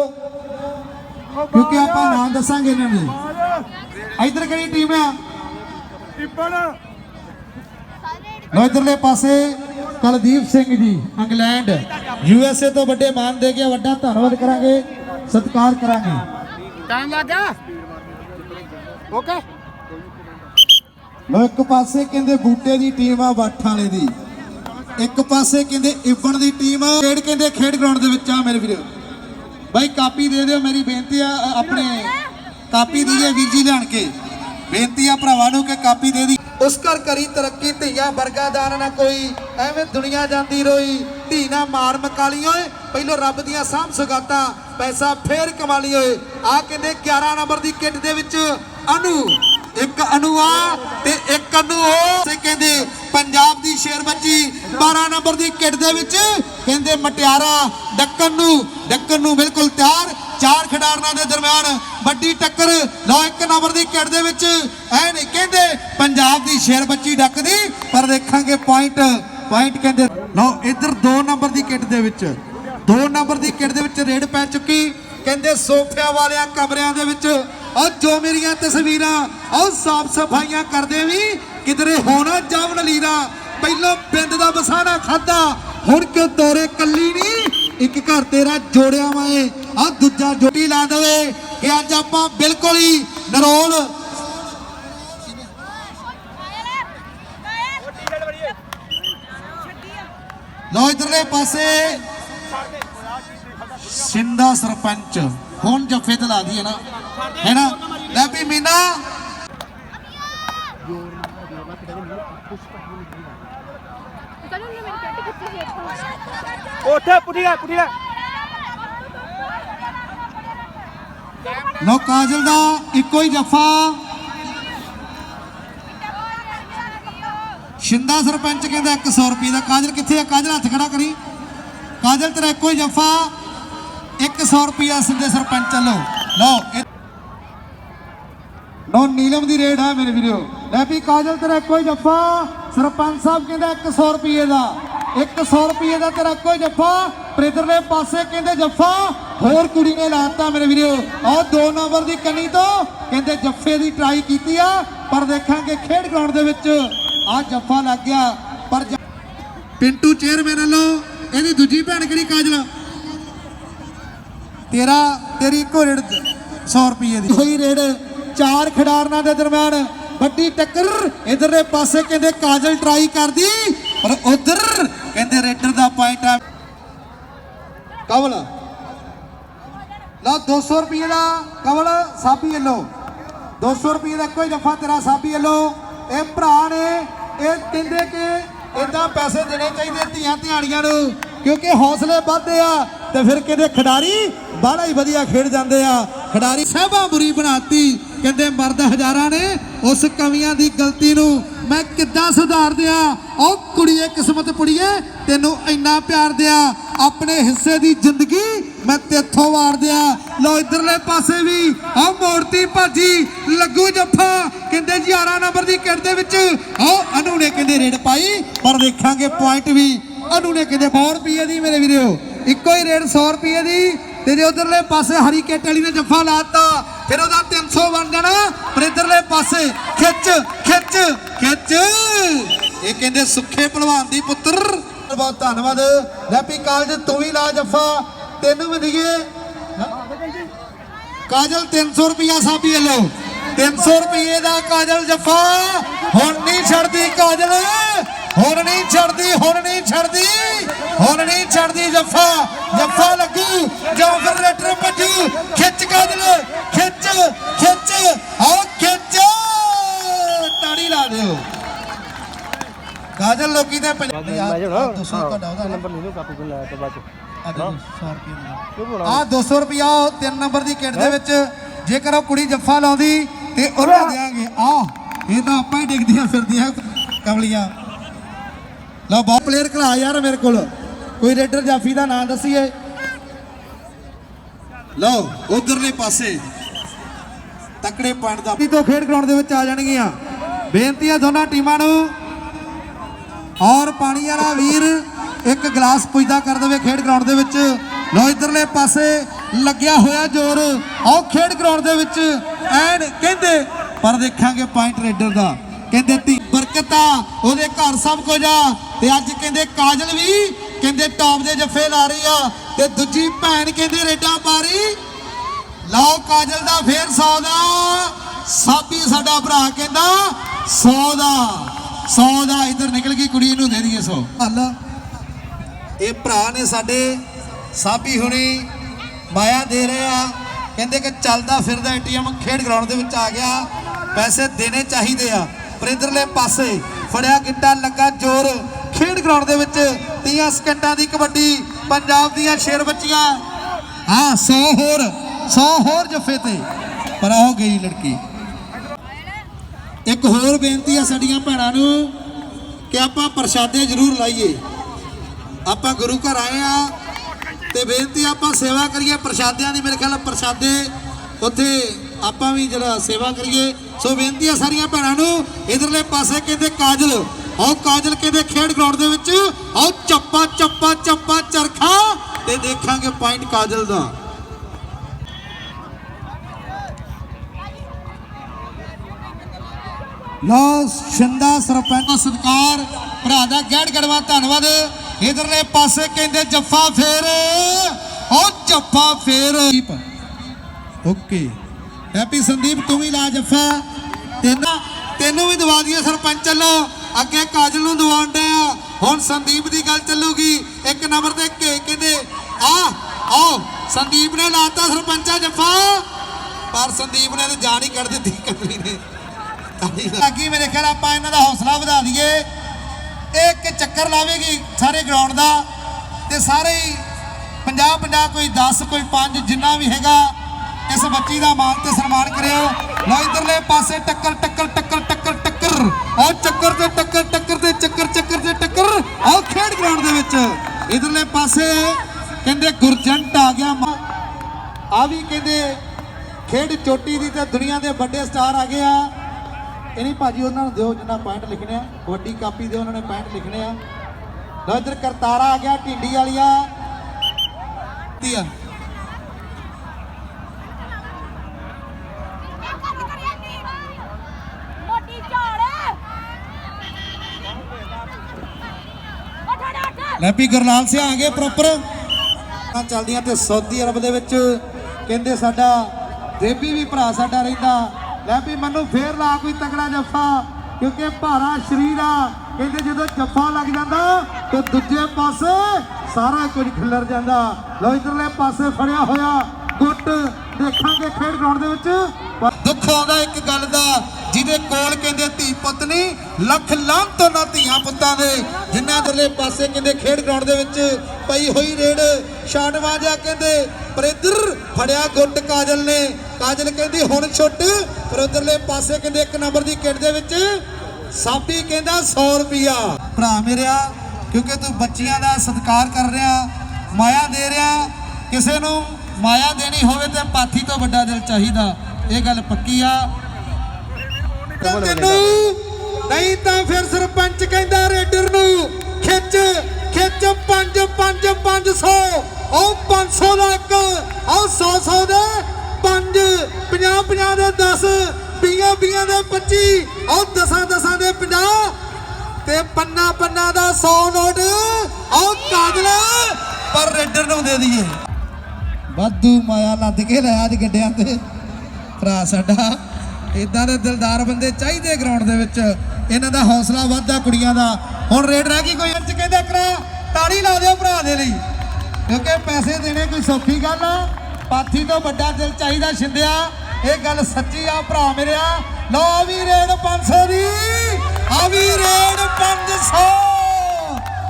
ਕਿਉਂਕਿ ਆਪਾਂ ਨਾਮ ਦੱਸਾਂਗੇ ਇਹਨਾਂ ਨੂੰ। ਇਧਰ ਕਿਹੜੀ ਟੀਮ ਆ? ਟਿੱਪਣ। ਲੋ ਇਧਰਲੇ ਪਾਸੇ Kuldeep Singh ji England. U S A ਤੋਂ ਵੱਡੇ ਮਾਨ ਦੇ ਕੇ ਵੱਡਾ ਧੰਨਵਾਦ ਕਰਾਂਗੇ ਸਤਿਕਾਰ ਕਰਾਂਗੇ। ਟਾਈਮ ਲੱਗ ਗਿਆ? ਓਕੇ ਲੋ ਇੱਕ ਪਾਸੇ ਕਹਿੰਦੇ ਬੂਟੇ ਦੀ ਟੀਮ ਆ ਵੱਠ ਵਾਲੇ ਦੀ। ਇੱਕ ਪਾਸੇ ਕਹਿੰਦੇ ਇਬਣ ਦੀ ਟੀਮ ਆ। ਖੇਡ ਕਹਿੰਦੇ ਖੇਡ ਗਰਾਊਂਡ ਦੇ ਵਿੱਚ ਆ ਮੇਰੇ ਵੀਰੋ। ਬਾਈ ਕਾਪੀ ਦੇ ਦਿਓ ਮੇਰੀ ਬੇਨਤੀ ਆ ਆਪਣੇ ਕਾਪੀ ਦੇ ਦਿਓ ਵੀਰ ਜੀ ਲਿਆਣ ਕੇ। ਬੇਨਤੀ ਆ ਭਰਾਵਾਂ ਨੂੰ ਕਿ ਕਾਪੀ ਦੇ ਦੀ। ਉਸ ਕਰੀ ਤਰੱਕੀ, ਧੀਆ ਵਰਗਾ ਨਾ ਕੋਈ। ਐਵੇਂ ਦੁਨੀਆ ਜਾਂਦੀ ਰੋਈ। ਧੀ ਨਾ ਮਾਰ ਮਕਾਲੀ ਓਏ। ਪਹਿਲੋਂ ਰੱਬ ਦੀਆਂ ਸਾਂਭ ਸੁਗਾਤਾਂ, ਪੈਸਾ ਫੇਰ ਕਮਾ ਲਈ ਓਏ। ਆ ਕਹਿੰਦੇ 11 ਨੰਬਰ ਦੀ ਕਿੱਟ ਦੇ ਵਿੱਚ ਅਨੂ। ਇੱਕ ਅਨੂ ਆ ਤੇ ਇੱਕ ਅਨੂ ਉਹ ਤੇ ਕਹਿੰਦੇ ਪੰਜਾਬ ਦੀ ਸ਼ੇਰ ਬੱਚੀ 12 ਨੰਬਰ ਦੀ ਕਿੱਟ ਦੇ ਵਿੱਚ ਕਹਿੰਦੇ ਮਟਿਆਰਾ, ਡੱਕਣ ਨੂੰ। ਡੱਕਣ ਨੂੰ ਬਿਲਕੁਲ ਤਿਆਰ। ਚਾਰ ਖਿਡਾਰਨਾਂ ਦੇ ਦਰਮਿਆਨ ਵੱਡੀ ਟੱਕਰ ਲਓ ਇੱਕ ਨੰਬਰ ਦੀ ਕਿੱਟ ਦੇ ਵਿੱਚ। ਐ ਨਹੀਂ ਕਹਿੰਦੇ ਪੰਜਾਬ ਦੀ ਸ਼ੇਰ ਬੱਚੀ ਡੱਕਦੀ, ਪਰ ਦੇਖਾਂਗੇ ਪੁਆਇੰਟ ਪੁਆਇੰਟ ਕਹਿੰਦੇ। ਲਓ, ਇੱਧਰ 2 ਨੰਬਰ ਦੀ ਕਿੱਟ ਦੇ ਵਿੱਚ। 2 ਨੰਬਰ ਦੀ ਕਿੱਟ ਦੇ ਵਿੱਚ ਰੇਡ ਪੈ ਚੁੱਕੀ। ਕਹਿੰਦੇ ਸੋਫਿਆਂ ਵਾਲਿਆਂ ਕਮਰਿਆਂ ਦੇ ਵਿੱਚ। ਉਹ ਜੋ ਮੇਰੀਆਂ ਤਸਵੀਰਾਂ ਉਹ ਸਾਫ਼ ਸਫਾਈਆਂ ਕਰਦੇ ਵੀ ਕਿਧਰੇ ਹੋਣਾ ਜਾਵਣ ਲੀਰਾ ਪਹਿਲਾਂ ਬਿੰਦ ਦਾ ਵਸਾਣਾ ਖਾਦਾ ਹੁਣ ਕਿਉਂ ਤੋਰੇ ਕੱਲੀ ਨਹੀਂ ਇੱਕ ਘਰ ਤੇਰਾ ਜੋੜਿਆ ਵਾਏ ਆ ਦੂਜਾ ਜੋਟੀ ਲਾ ਦੇਵੇ। ਕਿ ਅੱਜ ਆਪਾਂ ਬਿਲਕੁਲ ਹੀ ਨਰੋਲ ਲੋ ਇਧਰਲੇ ਪਾਸੇ ਸਿੰਦਾ ਸਰਪੰਚ। ਹੁਣ ਜੱਫੇ ਤੇ ਲਾ ਦੀ ਹੈ ਨਾ। ਹੈ ਨਾ? ਲੈ ਵੀ ਮੀਨਾ। ਉੱਥੇ ਪੁੱਟੀਆ ਪੁੱਟੀਆ ਲੋ ਕਾਜਲ ਦਾ ਇੱਕੋ ਹੀ ਜੱਫਾ। ਸ਼ਿੰਦਾ ਸਰਪੰਚ ਕਹਿੰਦਾ 100 ਰੁਪਏ ਦਾ। ਕਾਜਲ ਕਿੱਥੇ ਆ? ਕਾਜਲ ਹੱਥ ਖੜਾ ਕਰੀ। ਕਾਜਲ, ਤੇਰਾ ਇੱਕੋ ਹੀ ਜੱਫਾ। 100 ਰੁਪਿਆ ਸਿੰਦੇ ਸਰਪੰਚ ਵੱਲੋਂ। ਲਓ, ਇਹ- ਲਓ, ਨੀਲਮ ਦੀ ਰੇਡ ਹੈ ਮੇਰੇ ਵੀਰੋ। ਲੈ ਵੀ ਕਾਜਲ, ਤੇਰਾ ਇੱਕੋ ਹੀ ਜੱਫਾ। ਸਰਪੰਚ ਸਾਹਿਬ ਕਹਿੰਦਾ 100 ਰੁਪਏ ਦਾ। 100 ਰੁਪਏ ਦਾ ਤੇਰਾ ਇੱਕੋ ਹੀ ਜੱਫਾ। ਪ੍ਰਿਦਰਲੇ ਪਾਸੇ ਕਹਿੰਦੇ ਜੱਫਾ ਹੋਰ ਕੁੜੀ ਨੇ ਲਾਤਾ ਮੇਰੇ ਵੀਰੋ। ਆਹ 2 ਨੰਬਰ ਦੀ ਕੰਨੀ ਤੋਂ ਕਹਿੰਦੇ ਜੱਫੇ ਦੀ ਟਰਾਈ ਕੀਤੀ ਆ ਪਰ ਦੇਖਾਂਗੇ ਖੇਡ ਗਰਾਊਂਡ ਦੇ ਵਿੱਚ। ਆ ਜੱਫਾ ਲੱਗ ਗਿਆ ਪਰ ਪਿੰਟੂ ਚੇਅਰਮੈਨ ਵੱਲੋਂ ਇਹਦੀ ਦੂਜੀ ਭੈਣ ਕਿਹੜੀ ਕਾਜਲ ਤੇਰਾ ਤੇਰੀ ਇੱਕੋ ਰੇਡ 100 ਰੁਪਏ ਦੀ। ਹੋਈ ਰੇਡ ਚਾਰ ਖਿਡਾਰਨਾਂ ਦੇ ਦਰਮਿਆਨ ਵੱਡੀ ਟੱਕਰ ਇਧਰਲੇ ਪਾਸੇ ਕਹਿੰਦੇ ਕਾਜਲ ਟਰਾਈ ਕਰਦੀ ਪਰ ਉਧਰ ਕਹਿੰਦੇ ਰੇਡਰ ਦਾ ਪੁਆਇੰਟ ਆ। ਕਵਲ। ਲਾ 200 ਰੁਪਏ ਦਾ ਕਵਲ ਸਾਬੀ ਵੱਲੋਂ। 200 ਰੁਪਏ ਦਾ ਕੋਈ ਜਫਾ ਤੇਰਾ ਸਾਬੀ ਵੱਲੋਂ। ਇਹ ਭਰਾ ਨੇ, ਇਹ ਕਹਿੰਦੇ ਕਿ ਇਦਾਂ ਪੈਸੇ ਦੇਣੇ ਚਾਹੀਦੇ ਧੀਆਂ ਧਿਆਣੀਆਂ ਨੂੰ, ਕਿਉਂਕਿ ਹੌਸਲੇ ਵੱਧਦੇ ਆ, ਤੇ ਫਿਰ ਕਹਿੰਦੇ ਖਿਡਾਰੀ ਬਾਹਲਾ ਹੀ ਵਧੀਆ ਖੇਡ ਜਾਂਦੇ ਆ। ਖਿਡਾਰੀ ਸਹਿਬਾ ਬੁਰੀ ਬਣਾਤੀ, ਕਹਿੰਦੇ ਮਰਦ ਹਜ਼ਾਰਾਂ ਨੇ, ਉਸ ਕਮੀਆਂ ਦੀ ਗਲਤੀ ਨੂੰ ਮੈਂ ਕਿੱਦਾਂ ਸੁਧਾਰ ਦਿਆਂ? ਉਹ ਕੁੜੀਏ, ਕਿਸਮਤ ਪੁੜੀਏ, ਤੈਨੂੰ ਇੰਨਾ ਪਿਆਰ ਦਿਆਂ। ਆਪਣੇ ਹਿੱਸੇ ਦੀ ਜ਼ਿੰਦਗੀ ਮੈਂ ਤੇਥੋਂ ਵਾਰ ਦਿਆਂ। ਲੋ ਇਧਰਲੇ ਪਾਸੇ ਵੀ ਆ ਮੋੜਤੀ ਭਾਜੀ ਲੱਗੂ ਜੱਫਾ। ਕਹਿੰਦੇ 11 ਨੰਬਰ ਦੀ ਕਿੱਟ ਦੇ ਵਿੱਚ। ਆਹ, ਅਨੂ ਨੇ ਕਹਿੰਦੇ ਰੇਡ ਪਾਈ, ਪਰ ਦੇਖਾਂਗੇ ਪੁਆਇੰਟ ਵੀ। ਅਨੂ ਨੇ ਕਹਿੰਦੇ 100 ਰੁਪਏ ਦੀ ਮੇਰੇ ਵੀਰੋ। ਇੱਕੋ ਹੀ ਰੇਡ 100 ਰੁਪਏ ਦੀ। ਤੇ ਜੇ ਉਧਰਲੇ ਪਾਸੇ ਹਰੀ ਕੇਟ ਵਾਲੀ ਨੇ ਜੱਫਾ ਲਾਤਾ ਫਿਰ ਉਹਦਾ 300 ਬਣ ਜਾਣਾ। ਪਰ ਇਧਰਲੇ ਪਾਸੇ ਖਿੱਚ ਖਿੱਚ ਖਿੱਚ। ਇਹ ਕਹਿੰਦੇ ਸੁੱਖੇ ਭਲਵਾਨ ਦੀ ਪੁੱਤਰ। ਬਹੁਤ ਧੰਨਵਾਦ। ਲੈਪੀ ਕਾਲਜ ਤੂੰ ਵੀ ਲਾ ਜੱਫਾ। ਤੈਨੂੰ ਵੀ ਦਈਏ ਕਾਜਲ 300 ਰੁਪਿਆ ਸਾਬੀ ਲਓ 300 ਰੁਪਏ ਦਾ ਕਾਜਲ ਜੱਫਾ। ਹੁਣ ਨਹੀਂ ਛੱਡਦੀ ਕਾਜਲ। ਹੁਣ ਨਹੀਂ ਛੱਡਦੀ, ਹੁਣ ਨਹੀਂ ਛੱਡਦੀ। ਹੁਣ ਨਹੀਂ ਛੱਡਦੀ ਜੱਫਾ। ਜੱਫਾ ਲੱਗੂ। ਜੋਗਰ ਦੇ ਪੰਜਾਬ ਦੱਸੋ ਤੁਹਾਡਾ ਉਹਦਾ ਨੰਬਰ ਨਹੀਂ ਕਾਪੀ ਕੋਲ ਲਾਇਆ ਤਾਂ ਬਾਅਦ ਆ 200 ਰੁਪਿਆ ਤਿੰਨ ਨੰਬਰ ਦੀ ਕਿੱਟ ਦੇ ਵਿੱਚ। ਜੇਕਰ ਉਹ ਕੁੜੀ ਜੱਫਾ ਲਾਉਂਦੀ ਤੇ ਉਹਨੂੰ ਦੇਾਂਗੇ ਆ ਇਹ ਤਾਂ ਆਪਾਂ ਹੀ ਡਿੱਗਦੀਆਂ ਫਿਰਦੀਆਂ ਕਮਲੀਆਂ। ਲਓ ਬਹੁਤ ਪਲੇਅਰ ਖਲਾ ਯਾਰ ਮੇਰੇ ਕੋਲ। ਕੋਈ ਰੇਡਰ ਜਾਫੀ ਦਾ ਨਾਮ ਦੱਸੀਏ। ਲਓ ਉਧਰਲੇ ਪਾਸੇ। ਤਕੜੇ ਪੁਆਇੰਟ ਦਾ ਤੋਂ ਖੇਡ ਗਰਾਊਂਡ ਦੇ ਵਿੱਚ ਆ ਜਾਣਗੀਆਂ। ਬੇਨਤੀ ਹੈ ਦੋਨਾਂ ਟੀਮਾਂ ਨੂੰ ਔਰ ਪਾਣੀ ਵਾਲਾ ਵੀਰ ਇੱਕ ਗਲਾਸ ਪੁੱਜਦਾ ਕਰ ਦੇਵੇ ਖੇਡ ਗਰਾਊਂਡ ਦੇ ਵਿੱਚ। ਲੋ ਇਧਰਲੇ ਪਾਸੇ ਲੱਗਿਆ ਹੋਇਆ ਜ਼ੋਰ। ਆਓ ਖੇਡ ਗਰਾਊਂਡ ਦੇ ਵਿੱਚ। ਐਨ ਕਹਿੰਦੇ, ਪਰ ਦੇਖਾਂਗੇ ਪੁਆਇੰਟ ਰੇਡਰ ਦਾ। ਕਹਿੰਦੇ ਤੀ ਬਰਕਤਾ, ਉਹਦੇ ਘਰ ਸਭ ਕੁਝ ਆ। ਤੇ ਅੱਜ ਕਹਿੰਦੇ ਕਾਜਲ ਵੀ, ਕਹਿੰਦੇ ਟੌਪ ਦੇ ਜੱਫੇ ਲਾ ਰਹੀ ਆ। ਤੇ ਦੂਜੀ ਭੈਣ ਕਹਿੰਦੇ ਰੇਡਾ ਪਾਰੀ ਲਓ ਕਾਜਲ ਦਾ ਫੇਰ 100 ਦਾ। ਸਾਬੀ ਸਾਡਾ ਭਰਾ ਕਹਿੰਦਾ 100 ਦਾ। 100 ਦਾ ਇਧਰ ਨਿਕਲ ਗਈ ਕੁੜੀ ਨੂੰ ਦੇ ਦਈਏ 100 ਹੱਲ ਇਹ ਭਰਾ ਨੇ ਸਾਡੇ ਸਾਬੀ ਹੁਣੀ ਮਾਇਆ ਦੇ ਰਹੇ ਆ। ਕਹਿੰਦੇ ਕਿ ਚੱਲਦਾ ਫਿਰਦਾ ਏਟੀਐਮ ਖੇਡ ਗਰਾਊਂਡ ਦੇ ਵਿੱਚ ਆ ਗਿਆ। ਪੈਸੇ ਦੇਣੇ ਚਾਹੀਦੇ ਆ। ਪਰ ਇਧਰਲੇ ਪਾਸੇ ਫੜਿਆ ਗਿੱਟਾ ਲੱਗਾ ਜ਼ੋਰ। ਖੇਡ ਗਰਾਊਂਡ ਦੇ ਵਿੱਚ 30 ਸਕਿੰਟਾਂ ਦੀ ਕਬੱਡੀ ਪੰਜਾਬ ਦੀਆਂ ਸ਼ੇਰ ਬੱਚੀਆਂ। ਹਾਂ 100 ਹੋਰ 100 ਹੋਰ ਜੱਫੇ ਤੇ। ਪਰ ਹੋ ਗਈ ਲੜਕੀ। ਇੱਕ ਹੋਰ ਬੇਨਤੀ ਆ ਸਾਡੀਆਂ ਭੈਣਾਂ ਨੂੰ ਕਿ ਆਪਾਂ ਪ੍ਰਸ਼ਾਦੇ ਜ਼ਰੂਰ ਲਾਈਏ। ਆਪਾਂ ਗੁਰੂ ਘਰ ਆਏ ਆ ਤੇ ਬੇਨਤੀ ਆਪਾਂ ਸੇਵਾ ਕਰੀਏ ਪ੍ਰਸ਼ਾਦਿਆਂ ਦੀ। ਮੇਰੇ ਖਿਆਲ ਪ੍ਰਸ਼ਾਦੇ ਉੱਥੇ ਆਪਾਂ ਵੀ ਜਿਹੜਾ ਸੇਵਾ ਕਰੀਏ। ਸੋ ਬੇਨਤੀ ਆ ਸਾਰੀਆਂ ਭੈਣਾਂ ਨੂੰ, ਇਧਰਲੇ ਪਾਸੇ ਕਹਿੰਦੇ ਕਾਜਲ, ਆਓ ਕਾਜਲ ਕਹਿੰਦੇ ਖੇਡ ਗਰਾਊਂਡ ਦੇ ਵਿੱਚ, ਆਓ ਚੱਪਾ ਚੱਪਾ ਚੱਪਾ ਚਰਖਾ ਤੇ ਦੇਖਾਂਗੇ ਪੁਆਇੰਟ ਕਾਜਲ ਦਾ। ਲਓ ਸ਼ੰਦਾ ਸਰਪੰਚ। ਦਾ ਸਤਿਕਾਰ ਭਰਾ ਦਾ ਗੈੜ ਗੜਵਾ ਧੰਨਵਾਦ। ਇਧਰਲੇ ਪਾਸੇ ਕਹਿੰਦੇ ਜੱਫਾ ਫੇਰ। ਉਹ ਜੱਫਾ ਫੇਰ। ਓਕੇ। ਹੈਪੀ ਸੰਦੀਪ ਤੂੰ ਵੀ ਲਾ ਜੱਫਾ। ਤੈਨੂੰ ਤੈਨੂੰ ਵੀ ਦਵਾ ਦਈਏ ਸਰਪੰਚ ਚੱਲੋ ਅੱਗੇ ਕਾਜਲ ਨੂੰ ਦਵਾਉਂਦੇ ਆ। ਹੁਣ ਸੰਦੀਪ ਦੀ ਗੱਲ ਚੱਲੂਗੀ। ਇੱਕ ਨੰਬਰ ਤੇ ਕੇ ਕਹਿੰਦੇ ਆ ਆਓ। ਸੰਦੀਪ ਨੇ ਲਾਤਾ ਸਰਪੰਚਾ ਜੱਫਾ। ਪਰ ਸੰਦੀਪ ਨੇ ਤੇ ਜਾਨ ਹੀ ਕੱਢ ਦਿੱਤੀ ਕਮਲੀ ਨੇ। ਅੱਗੇ ਮੇਰੇ ਖਿਆਲ ਆਪਾਂ ਇਹਨਾਂ ਦਾ ਹੌਸਲਾ ਵਧਾ ਦਈਏ। ਇਹ ਇੱਕ ਚੱਕਰ ਲਾਵੇਗੀ ਸਾਰੇ ਗਰਾਊਂਡ ਦਾ ਤੇ ਸਾਰੇ ਹੀ 50 50 ਕੋਈ 10 ਕੋਈ 5 ਜਿੰਨਾ ਵੀ ਹੈਗਾ, ਇਸ ਬੱਚੀ ਦਾ ਮਾਣ ਤੇ ਸਨਮਾਨ ਕਰਿਓ। ਲੋ ਇਧਰਲੇ ਪਾਸੇ ਟੱਕਰ ਟੱਕਰ ਟੱਕਰ ਟੱਕਰ ਟੱਕਰ। ਆਹ ਚੱਕਰ ਤੇ ਟੱਕਰ ਟੱਕਰ ਤੇ ਚੱਕਰ ਚੱਕਰ ਤੇ ਟੱਕਰ। ਆਹ ਖੇਡ ਗਰਾਊਂਡ ਦੇ ਵਿੱਚ। ਇਧਰਲੇ ਪਾਸੇ ਕਹਿੰਦੇ ਗੁਰਜੰਟ ਆ ਗਿਆ ਆ ਵੀ ਕਹਿੰਦੇ ਖੇਡ ਚੋਟੀ ਦੀ ਤਾਂ ਦੁਨੀਆ ਦੇ ਵੱਡੇ ਸਟਾਰ ਆ ਗਏ ਆ। ਇਹ ਨਹੀਂ ਭਾਜੀ, ਉਹਨਾਂ ਨੂੰ ਦਿਓ ਜਿੰਨਾ ਪੁਆਇੰਟ ਲਿਖਣੇ ਆ। ਵੱਡੀ ਕਾਪੀ ਦੇ ਉਹਨਾਂ ਨੇ ਪੁਆਇੰਟ ਲਿਖਣੇ ਆ। ਲਓ ਇੱਧਰ ਕਰਤਾਰਾ ਆ ਗਿਆ, ਢਿੰਡੀ ਵਾਲੀਆ। ਤੀਆ ਮੋਟੀ ਲੈਪੀ ਗੁਰਲਾਲ ਸਿੰਘ ਆ ਗਏ ਪ੍ਰੋਪਰ ਚੱਲਦੀਆਂ ਤੇ ਸਾਊਦੀ ਅਰਬ ਦੇ ਵਿੱਚ। ਕਹਿੰਦੇ ਸਾਡਾ ਦੇਬੀ ਵੀ ਭਰਾ ਸਾਡਾ ਰਹਿੰਦਾ। ਲੈਪੀ ਮੈਨੂੰ ਫੇਰ ਲਾ ਕੋਈ ਤਗੜਾ ਜੱਫਾ, ਕਿਉਂਕਿ ਭਾਰਾ ਸ਼ਰੀਰ ਆ। ਕਹਿੰਦੇ ਜਦੋਂ ਜੱਫਾ ਲੱਗ ਜਾਂਦਾ ਤੇ ਦੂਜੇ ਪਾਸੇ ਸਾਰਾ ਕੁਝ ਖਿਲਰ ਜਾਂਦਾ। ਲੋ ਇਧਰਲੇ ਪਾਸੇ ਫੜਿਆ ਹੋਇਆ ਗੁੱਟ। ਦੇਖਾਂਗੇ ਖੇਡ ਗਰਾਊਂਡ ਦੇ ਵਿੱਚ। ਦੁੱਖ ਆਉਂਦਾ ਇੱਕ ਗੱਲ ਦਾ, ਜਿਹਦੇ ਕੋਲ ਕਹਿੰਦੇ ਧੀ ਪਤਨੀ ਲੱਖ ਲਾਂਤ ਨਾ ਧੀਆਂ ਪੁੱਤਾਂ ਦੇ। ਜਿਨ੍ਹਾਂ ਦਰਲੇ ਪਾਸੇ ਕਹਿੰਦੇ ਖੇਡ ਗਰਾਊਂਡ ਦੇ ਵਿੱਚ ਪਈ ਹੋਈ ਰੇਡ ਛਾਟਵਾ ਜਾ ਕਹਿੰਦੇ, ਪਰ ਇੱਧਰ ਫੜਿਆ ਗੁੱਟ ਕਾਜਲ ਨੇ। ਕਾਜਲ ਕਹਿੰਦੀ, ਹੁਣ ਛੁੱਟ ਪਰ ਉਧਰਲੇ ਪਾਸੇ ਕਹਿੰਦੇ ਇੱਕ ਨੰਬਰ ਦੀ ਕਿੱਟ ਦੇ ਵਿੱਚ ਸਾਬੀ ਕਹਿੰਦਾ 100 ਰੁਪਿਆ ਭਰਾ ਮੇਰਿਆ ਕਿਉਂਕਿ ਤੂੰ ਬੱਚੀਆਂ ਦਾ ਸਤਿਕਾਰ ਕਰ ਰਿਹਾ ਮਾਇਆ ਦੇ ਰਿਹਾ ਕਿਸੇ ਨੂੰ ਮਾਇਆ ਦੇਣੀ ਹੋਵੇ ਤੇ ਪਾਥੀ ਤੋਂ ਵੱਡਾ ਦਿਲ ਚਾਹੀਦਾ। ਇਹ ਗੱਲ ਪੱਕੀ ਆ। ਤੈਨੂੰ ਨਹੀਂ ਤਾਂ ਫਿਰ ਸਰਪੰਚ ਕਹਿੰਦਾ ਰੇਡਰ ਨੂੰ ਖਿੱਚ ਖਿੱਚ 5 5 500 ਉਹ 500 ਦਾ ਇੱਕ ਉਹ 100 100 ਦੇ 5 50 50 ਦੇ 10 20 20 ਦੇ 25 ਉਹ 10 10 ਦੇ 50 ਤੇ ਪੰਨਾ ਪੰਨਾ ਦਾ 100 ਨੋਟ ਉਹ ਕਾਗਲ ਪਰ ਰੇਡਰ ਨੂੰ ਦੇ ਦਈਏ। ਵਾਧੂ ਮਾਇਆ ਲੱਦ ਕੇ ਲੈ ਅੱਜ ਗੱਡਿਆਂ ਤੇ। ਭਰਾ ਸਾਡਾ ਇਦਾਂ ਦੇ ਦਿਲਦਾਰ ਬੰਦੇ ਚਾਹੀਦੇ ਗਰਾਊਂਡ ਦੇ ਵਿੱਚ। ਇਹਨਾਂ ਦਾ ਹੌਸਲਾ ਵੱਧਦਾ ਕੁੜੀਆਂ ਦਾ। ਹੁਣ ਰੇਡ ਰਹਿ ਗਈ ਕੋਈ ਅੱਜ ਕਹਿੰਦਾ ਕਰਾ, ਤਾੜੀ ਲਾ ਦਿਓ ਭਰਾ ਦੇ ਲਈ। ਕਿਉਂਕਿ ਪੈਸੇ ਦੇਣੇ ਕੋਈ ਸੌਖੀ ਗੱਲ ਆ। ਪਾਥੀ ਤੋਂ ਵੱਡਾ ਦਿਲ ਚਾਹੀਦਾ ਛਿੰਦਿਆ ਇਹ ਗੱਲ ਸੱਚੀ ਆ ਭਰਾ ਮੇਰਿਆ ਲਓ ਵੀ ਰੇਡ 500 ਦੀ। ਆ ਵੀ ਰੇਡ 500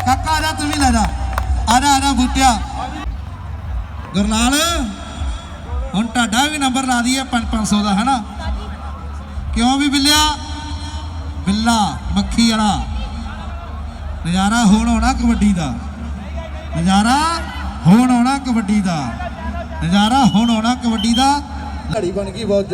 ਕਾਕਾ ਜਾ ਤੂੰ ਵੀ ਲੈ ਜਾ। ਆ ਬੂਟਿਆ। ਗੁਰਲਾਲ, ਹੁਣ ਤੁਹਾਡਾ ਵੀ ਨੰਬਰ ਲਾ ਦਈਏ 5-500 ਦਾ, ਹੈਨਾ? ਕਿਉਂ ਵੀ ਬਿੱਲਿਆ? ਬਿੱਲਾ, ਮੱਖੀ ਵਾਲਾ। ਨਜ਼ਾਰਾ ਹੋਣ ਆਉਣਾ ਕਬੱਡੀ ਦਾ। ਨਜ਼ਾਰਾ ਹੋਣ ਆਉਣਾ ਕਬੱਡੀ ਦਾ। ਨਜ਼ਾਰਾ ਹੁਣ ਆਉਣਾ ਕਬੱਡੀ ਦਾ। ਘੜੀ ਬਣ ਗਈ ਬਹੁਤ